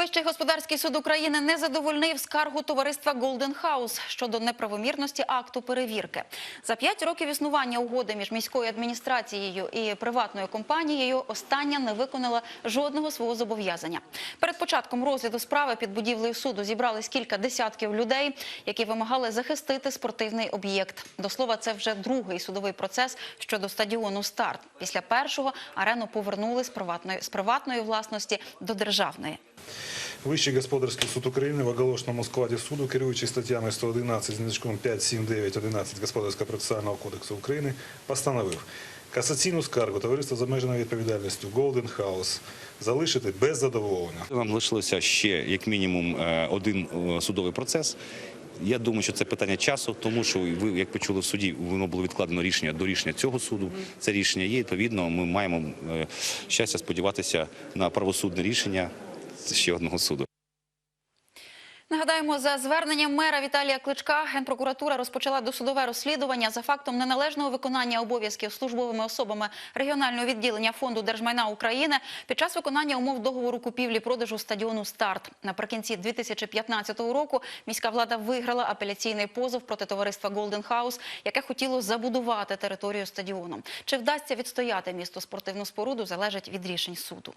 Вищий господарський суд України не задовольнив скаргу товариства Golden House щодо неправомірності акту перевірки. За п'ять років існування угоди між міською адміністрацією і приватною компанією остання не виконала жодного свого зобов'язання. Перед початком розгляду справи під будівлею суду зібрались кілька десятків людей, які вимагали захистити спортивний об'єкт. До слова, це вже другий судовий процес щодо стадіону «Старт». Після першого арену повернули з приватної, з приватної власності до державної. Вищий господарський суд України в оголошеному складі суду, керуючи статтями 111 значком 5, 7, 9, 11 Господарського процесуального кодексу України, постановив касаційну скаргу товариства з обмеженою відповідальністю Golden House залишити без задоволення. Нам лишилося ще як мінімум е, один е, судовий процес. Я думаю, що це питання часу, тому що ви, як почули в суді, воно було відкладено рішення до рішення цього суду. Це рішення є. Відповідно, ми маємо е, щастя сподіватися на правосудне рішення ще одного суду. Нагадаємо, за зверненням мера Віталія Кличка Генпрокуратура розпочала досудове розслідування за фактом неналежного виконання обов'язків службовими особами регіонального відділення фонду держмайна України під час виконання умов договору купівлі-продажу стадіону «Старт». Наприкінці 2015 року міська влада виграла апеляційний позов проти товариства Golden House, яке хотіло забудувати територію стадіону. Чи вдасться відстояти місто спортивну споруду, залежить від рішень суду.